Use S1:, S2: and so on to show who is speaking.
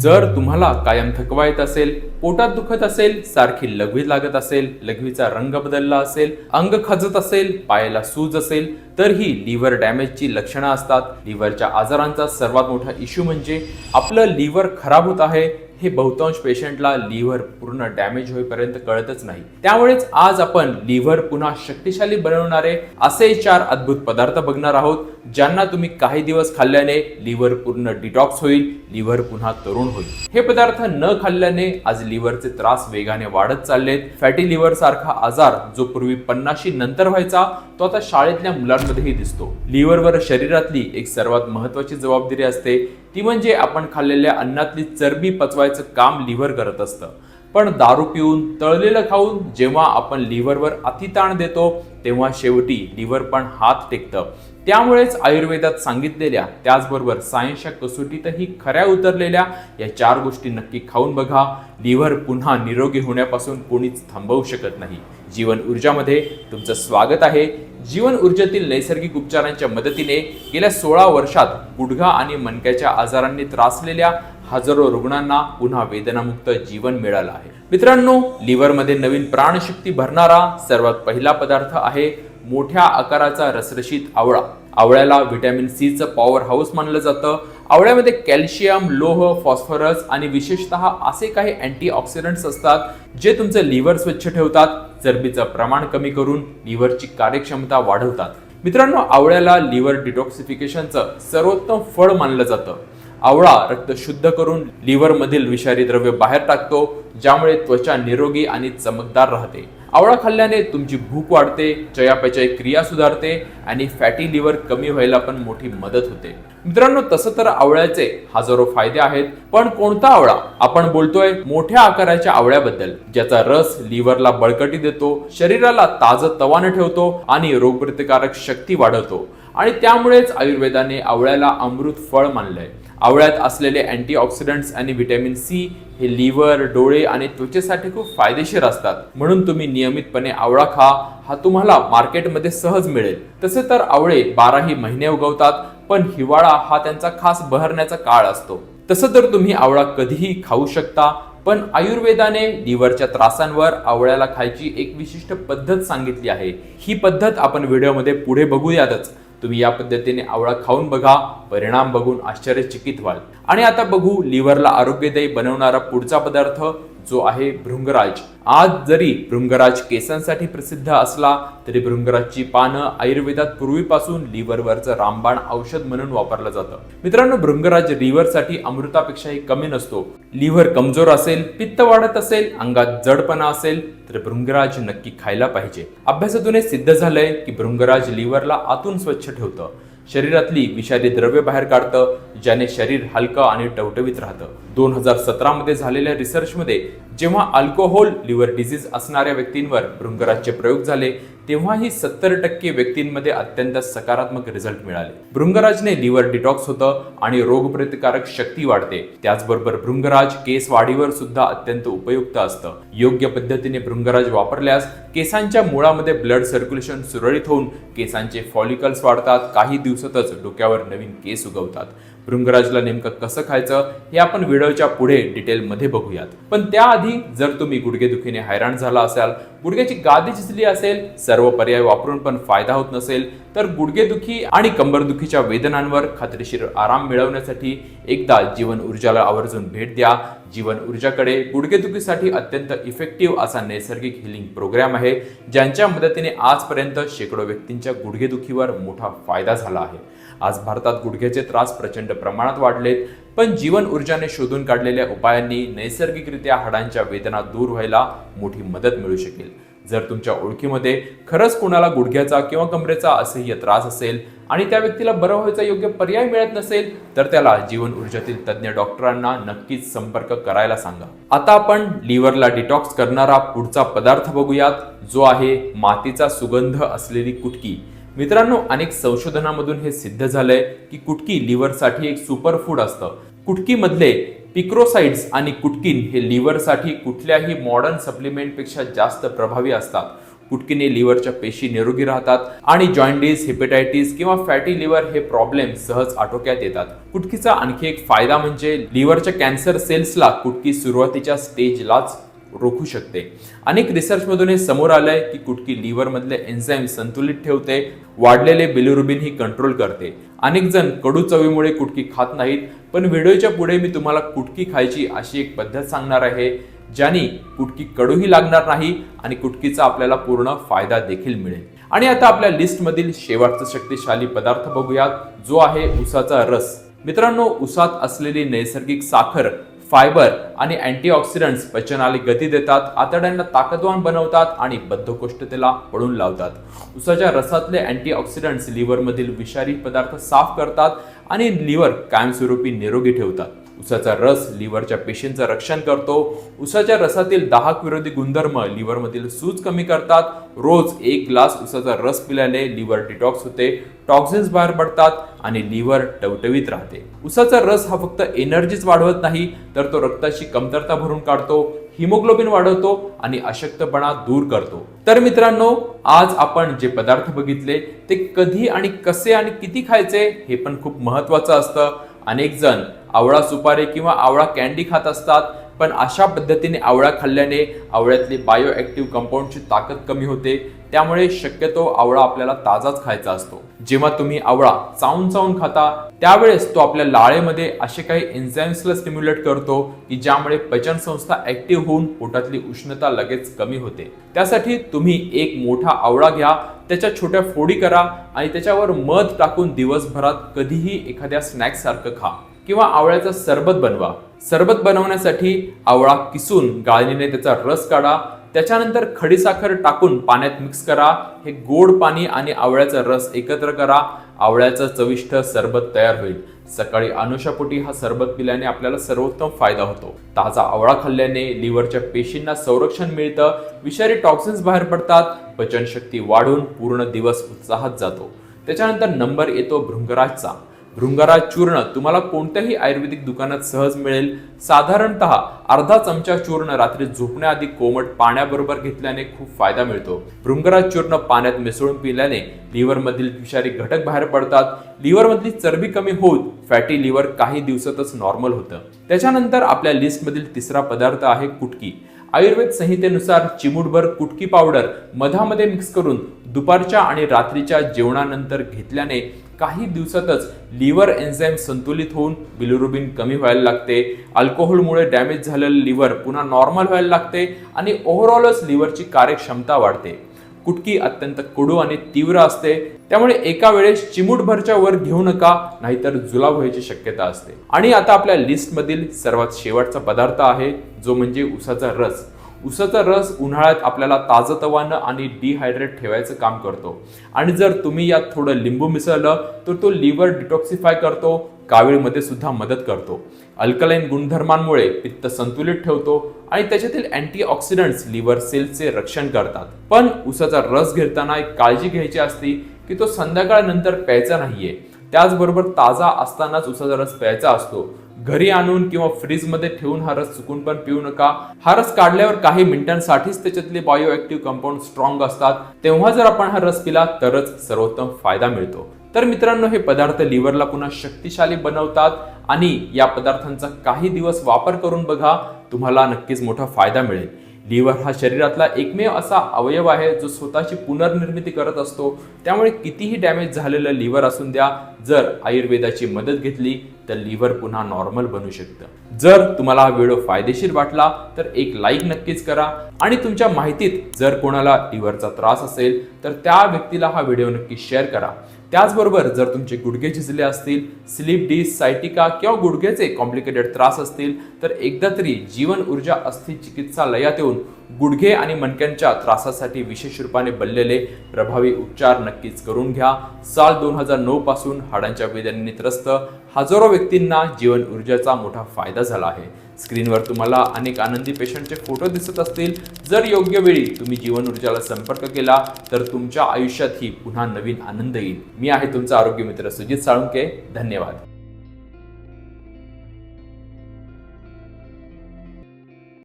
S1: जर तुम्हाला कायम थकवा येत असेल पोटात दुखत असेल सारखी लघवी लागत असेल लघवीचा रंग बदलला असेल अंग खजत असेल पायाला सूज असेल तर ही लिव्हर डॅमेजची लक्षणं असतात. लिव्हरच्या आजारांचा सर्वात मोठा इश्यू म्हणजे आपलं लिव्हर खराब होत आहे हे बहुतांश पेशंटला लिव्हर पूर्ण डॅमेज होईपर्यंत कळतच नाही. त्यामुळेच आज आपण लिव्हर पुन्हा शक्तिशाली बनवणारे असे चार अद्भुत पदार्थ बघणार आहोत ज्यांना तुम्ही काही दिवस खाल्ल्याने लिव्हर पूर्ण डिटॉक्स होईल लिव्हर पुन्हा तरुण होईल. हे पदार्थ न खाल्ल्याने आज लिव्हरचे त्रास वेगाने वाढत चाललेत. फॅटी लिव्हर सारखा आजार जो पूर्वी पन्नाशी नंतर व्हायचा तो आता शाळेतल्या मुलांमध्येही दिसतो. लिव्हरवर शरीरातली एक सर्वात महत्वाची जबाबदारी असते ती म्हणजे आपण खाल्लेल्या अन्नातली चरबी पचवाय काम लिव्हर करत असतं. पण दारू पिऊन तळलेलं खाऊन जेव्हा आपण लिव्हरवर अतिताण देतो तेव्हा शेवटी लिव्हर पण हात टेकतं. त्यामुळेच आयुर्वेदात सांगितलेल्या त्याचबरोबर सायन्सच्या कसोटीतही खऱ्या उतरलेल्या या चार गोष्टी नक्की खाऊन बघा. लिव्हर पुन्हा निरोगी होण्यापासून कोणीच थांबवू शकत नाही. जीवन ऊर्जामध्ये तुमचं स्वागत आहे. जीवन ऊर्जेतील नैसर्गिक उपचारांच्या मदतीने गेल्या सोळा वर्षात गुडघा आणि मणक्याच्या आजारांनी त्रासलेल्या हजारो रुग्णांना पुन्हा वेदनामुक्त जीवन मिळालं आहे. मित्रांनो लिव्हरमध्ये नवीन प्राणशक्ती भरणारा सर्वात पहिला पदार्थ आहे मोठ्या आकाराचा रसरशीत आवळा. आवळ्याला व्हिटॅमिन सीचं पॉवर हाऊस मानलं जातं. आवळ्यामध्ये कॅल्शियम लोह फॉस्फरस आणि विशेषतः असे काही अँटीऑक्सिडंट्स असतात जे तुमचं लिव्हर स्वच्छ ठेवतात चरबीचं प्रमाण कमी करून लिव्हरची कार्यक्षमता वाढवतात. मित्रांनो आवळ्याला लिव्हर डिटॉक्सिफिकेशनचं सर्वोत्तम फळ मानलं जातं. आवळा रक्त शुद्ध करून लिव्हरमधील विषारी द्रव्य बाहेर टाकतो ज्यामुळे त्वचा निरोगी आणि चमकदार राहते. आवळा खाल्ल्याने तुमची भूक वाढते चयापचय क्रिया सुधारते आणि फॅटी लिव्हर कमी व्हायला पण मोठी मदत होते. मित्रांनो तसं तर आवळ्याचे हजारो फायदे आहेत पण कोणता आवळा? आपण बोलतोय मोठ्या आकाराच्या आवळ्याबद्दल ज्याचा रस लिव्हरला बळकटी देतो शरीराला ताजं तवानं ठेवतो आणि रोगप्रतिकारक शक्ती वाढवतो. आणि त्यामुळेच आयुर्वेदाने आवळ्याला अमृत फळ मानलंय. आवळ्यात असलेले अँटीऑक्सिडंट्स आणि व्हिटॅमिन सी हे लिव्हर डोळे आणि त्वचेसाठी खूप फायदेशीर असतात. म्हणून तुम्ही नियमितपणे आवळा खा. हा तुम्हाला मार्केटमध्ये सहज मिळेल. तसे तर आवळे बाराही महिने उगवतात पण हिवाळा हा त्यांचा खास बहरण्याचा काळ असतो. तसं तर तुम्ही आवळा कधीही खाऊ शकता पण आयुर्वेदाने लिव्हरच्या त्रासांवर आवळ्याला खायची एक विशिष्ट पद्धत सांगितली आहे. ही पद्धत आपण व्हिडिओमध्ये पुढे बघूयातच. तुम्ही या पद्धतीने आवळा खाऊन बघा परिणाम बघून आश्चर्यचकित व्हाल. आणि आता बघू लिव्हरला आरोग्यदायी बनवणारा पुढचा पदार्थ जो आहे भृंगराज. आज जरी भृंगराज केसांसाठी प्रसिद्ध असला तरी भृंगराजची पानं आयुर्वेदात पूर्वीपासून लिव्हरवरचं रामबाण औषध म्हणून वापरलं जातं. मित्रांनो भृंगराज लिव्हरसाठी अमृतापेक्षाही कमी नसतो. लिव्हर कमजोर असेल पित्त वाढत असेल अंगात जडपणा असेल तर भृंगराज नक्की खायला पाहिजे. अभ्यासातून हे सिद्ध झालंय की भृंगराज लिव्हरला आतून स्वच्छ ठेवतं. शरीरातली विषारी द्रव्य बाहेर काढतं ज्याने शरीर हलकं आणि टवटवीत राहतं. दोन हजार सतरा मध्ये झालेल्या रिसर्चमध्ये जेव्हा अल्कोहोल लिव्हर डिसीज असणाऱ्या व्यक्तींवर भृंगराजचे प्रयोग झाले तेव्हाही सत्तर टक्के व्यक्तींमध्ये अत्यंत सकारात्मक रिझल्ट मिळाले. भृंगराजने लिव्हर डिटॉक्स होतं आणि रोगप्रतिकारक शक्ती वाढते. त्याचबरोबर भृंगराज केस वाढीवर सुद्धा अत्यंत उपयुक्त असतं. योग्य पद्धतीने भृंगराज वापरल्यास केसांच्या मुळामध्ये ब्लड सर्क्युलेशन सुरळीत होऊन केसांचे फॉलिकल्स वाढतात. काही दिवसातच डोक्यावर नवीन केस उगवतात. भृंगराजला नेमकं कसं खायचं हे आपण व्हिडिओच्या पुढे डिटेलमध्ये बघूयात. पण त्याआधी जर तुम्ही गुडघेदुखीने हैराण झाला असाल गुडघ्याची गादी झिजली असेल सर्व पर्याय वापरून पण फायदा होत नसेल तर गुडघेदुखी आणि कंबरदुखीच्या वेदनांवर खात्रीशीर आराम मिळवण्यासाठी एकदा जीवन ऊर्जाला आवर्जून भेट द्या. जीवन ऊर्जाकडे गुडघेदुखीसाठी अत्यंत इफेक्टिव्ह असा नैसर्गिक हिलिंग प्रोग्राम आहे ज्यांच्या मदतीने आजपर्यंत शेकडो व्यक्तींच्या गुडघेदुखीवर मोठा फायदा झाला आहे. आज भारतात गुडघ्याचे त्रास प्रचंड प्रमाणात वाढलेत पण जीवन ऊर्जाने शोधून काढलेल्या उपायांनी नैसर्गिकरित्या हाडांच्या वेदना दूर व्हायला मोठी मदत मिळू शकेल. जर तुमच्या ओळखीमध्ये खरंच कोणाला गुडघ्याचा किंवा कमरेचा असह्य त्रास असेल आणि त्या व्यक्तीला बरं व्हायचा योग्य पर्याय मिळत नसेल तर त्याला जीवन ऊर्जातील तज्ज्ञ डॉक्टरांना नक्कीच संपर्क करायला सांगा. आता आपण लिव्हरला डिटॉक्स करणारा पुढचा पदार्थ बघूयात जो आहे मातीचा सुगंध असलेली कुटकी. मित्रांनो अनेक संशोधनामधून हे सिद्ध झालंय की कुटकी लिव्हरसाठी एक सुपर फूड असतं. कुटकीमधले पिक्रोसाइड्स आणि कुटकीन हे लिव्हरसाठी कुठल्याही मॉडर्न सप्लिमेंटपेक्षा जास्त प्रभावी असतात. कुटकीने लिव्हरच्या पेशी निरोगी राहतात आणि जॉइंडिस हिपेटायटीस किंवा फॅटी लिव्हर हे प्रॉब्लेम सहज आटोक्यात येतात. कुटकीचा आणखी एक फायदा म्हणजे लिव्हरच्या कॅन्सर सेल्सला कुटकी सुरुवातीच्या स्टेजलाच रोखू शकते. अनेक रिसर्चमधून हे समोर आलंय की कुटकी लिव्हरमधले एन्झाईम संतुलित ठेवते वाढलेले बिलिरुबिन ही कंट्रोल करते. अनेक जण कडू चवीमुळे कुटकी खात नाहीत पण व्हिडिओच्या पुढे मी तुम्हाला कुटकी खायची अशी एक पद्धत सांगणार आहे ज्याने कुटकी कडूही लागणार नाही आणि कुटकीचा आपल्याला पूर्ण फायदा देखील मिळेल. आणि आता आपल्या लिस्टमधील शेवटचा शक्तिशाली पदार्थ बघूयात जो आहे उसाचा रस. मित्रांनो उसात असलेली नैसर्गिक साखर फायबर आणि अँटीऑक्सिडंट्स पचनाला गती देतात आतड्यांना ताकदवान बनवतात आणि बद्धकोष्ठतेला पळून लावतात. उसाच्या रसातले अँटीऑक्सिडंट्स लिव्हरमधील विषारी पदार्थ साफ करतात आणि लिव्हर कायमस्वरूपी निरोगी ठेवतात. उसाचा रस लिव्हरच्या पेशींचं रक्षण करतो. उसाच्या रसातील दाहक विरोधी गुणधर्म लिव्हरमधील सूज कमी करतात. रोज एक ग्लास उसाचा रस पिल्याने लिव्हर डिटॉक्स होते टॉक्सिन्स बाहेर पडतात आणि लिव्हर टवटवीत राहते. उसाचा रस हा फक्त एनर्जीच वाढवत नाही तर तो रक्ताची कमतरता भरून काढतो हिमोग्लोबिन वाढवतो आणि अशक्तपणा दूर करतो. तर मित्रांनो आज आपण जे पदार्थ बघितले ते कधी आणि कसे आणि किती खायचे हे पण खूप महत्वाचं असतं. अनेक जण आवळा सुपारी किंवा आवळा कॅन्डी खात असतात पण अशा पद्धतीने आवळा खाल्ल्याने आवळ्यातली बायो ऍक्टिव्ह कंपाऊंडची ताकद कमी होते. त्यामुळे शक्यतो आवळा आपल्याला ताजाच खायचा असतो. जेव्हा तुम्ही आवळा चावून चावून खाता त्यावेळेस तो आपल्या लाळेमध्ये असे काही एन्झाईम्सला स्टिम्युलेट करतो की ज्यामुळे पचन संस्था ऍक्टिव्ह होऊन पोटातली उष्णता लगेच कमी होते. त्यासाठी तुम्ही एक मोठा आवळा घ्या त्याच्या छोट्या फोडी करा आणि त्याच्यावर मध टाकून दिवसभरात कधीही एखाद्या स्नॅक्स सारखं खा. किंवा आवळ्याचा सरबत बनवा. सरबत बनवण्यासाठी आवळा किसून गाळणीने त्याचा रस काढा त्याच्यानंतर खडीसाखर टाकून पाण्यात मिक्स करा. हे गोड पाणी आणि आवळ्याचा रस एकत्र करा. आवळ्याचं चविष्ट सरबत तयार होईल. सकाळी अनुषापोटी हा सरबत पिल्याने आपल्याला सर्वोत्तम फायदा होतो. ताजा आवळा खाल्ल्याने लिव्हरच्या पेशींना संरक्षण मिळतं. विषारी टॉक्सिन्स बाहेर पडतात. पचनशक्ती वाढून पूर्ण दिवस उत्साहात जातो. त्याच्यानंतर नंबर येतो भृंगराजचा. भृंगराज चूर्ण तुम्हाला कोणत्याही आयुर्वेदिक दुकानात सहज मिळेल. साधारणतः अर्धा चमचा चूर्ण रात्री झोपण्याआधी कोमट पाण्याबरोबर घेतल्याने खूप फायदा मिळतो. भृंगराज चूर्ण पाण्यात मिसळून पिल्याने लिव्हरमधील विषारी घटक बाहेर पडतात. लिव्हरमधली चरबी कमी होत फॅटी लिव्हर काही दिवसातच नॉर्मल होतं. त्याच्यानंतर आपल्या लिस्टमधील तिसरा पदार्थ आहे कुटकी. आयुर्वेद संहितेनुसार चिमूटभर कुटकी पावडर मधामध्ये मिक्स करून दुपारच्या आणि रात्रीच्या जेवणानंतर घेतल्याने काही दिवसातच लिव्हर एन्झाईम संतुलित होऊन बिलिरुबिन कमी व्हायला लागते. अल्कोहोलमुळे डॅमेज झालेलं लिव्हर पुन्हा नॉर्मल व्हायला लागते आणि ओव्हरऑलच लिव्हरची कार्यक्षमता वाढते. कुटकी अत्यंत कडू आणि तीव्र असते. त्यामुळे एका वेळेस चिमूटभरच्या वर घेऊ नका नाहीतर जुलाब व्हायची शक्यता असते. आणि आता आपल्या लिस्टमधील सर्वात शेवटचा पदार्थ आहे जो म्हणजे उसाचा रस. उसाचा रस उन्हाळ्यात आपल्याला ताजतवानं आणि डिहायड्रेट ठेवायचं काम करतो. आणि जर तुम्ही यात थोडं लिंबू मिसळलं तर तो लिव्हर डिटॉक्सिफाय करतो कावीळमध्ये सुद्धा मदत करतो. अल्कलाईन गुणधर्मांमुळे पित्त संतुलित ठेवतो आणि त्याच्यातील अँटीऑक्सिडंट्स लिव्हर सेल्सचे रक्षण करतात. पण उसाचा रस घेताना एक काळजी घ्यायची असती की तो संध्याकाळनंतर प्यायचा नाहीये. त्याचबरोबर ताजा असतानाच उसाचा रस प्यायचा असतो. घरी आणून किंवा फ्रीजमध्ये ठेवून हा रस चुकून पण पिऊ नका. हा रस काढल्यावर काही मिनिटांसाठीच त्याच्यातले बायो ऍक्टिव्ह कंपाऊंड स्ट्रॉंग असतात. तेव्हा जर आपण हा रस पिला तरच सर्वोत्तम फायदा मिळतो. तर मित्रांनो हे पदार्थ लिव्हरला पुन्हा शक्तिशाली बनवतात आणि या पदार्थांचा काही दिवस वापर करून बघा तुम्हाला नक्कीच मोठा फायदा मिळेल. लिव्हर हा शरीरातला एकमेव असा अवयव आहे जो स्वतःची पुनर्निर्मिती करत असतो. त्यामुळे कितीही डॅमेज झालेलं लिव्हर असून द्या जर आयुर्वेदाची मदत घेतली तर लिव्हर पुन्हा नॉर्मल बनू शकतं. जर तुम्हाला हा व्हिडिओ फायदेशीर वाटला तर एक लाईक नक्कीच करा आणि तुमच्या माहितीत जर कोणाला लिव्हरचा त्रास असेल तर त्या व्यक्तीला हा व्हिडिओ नक्की शेअर करा. त्याचबरोबर जर तुमचे गुडघे झिजले असतील स्लीप डिस सायटिका किंवा गुडघ्याचे कॉम्प्लिकेटेड त्रास असतील तर एकदा तरी जीवन ऊर्जा अस्थि चिकित्सालयात येऊन गुडघे आणि मणक्यांच्या त्रासासाठी विशेष रूपाने बनलेले प्रभावी उपचार नक्कीच करून घ्या. साल दोन हजार नऊ पासून हाडांच्या वेदनेने त्रस्त हजारो व्यक्तींना जीवन ऊर्जेचा मोठा फायदा झाला आहे. स्क्रीनवर तुम्हाला अनेक आनंदी पेशंटचे फोटो दिसत असतील. जर योग्य वेळी तुम्ही जीवन ऊर्जाला संपर्क केला तर तुमच्या आयुष्यातही पुन्हा नवीन आनंद येईल. मी आहे तुमचा आरोग्य मित्र सुजित साळुंके. धन्यवाद.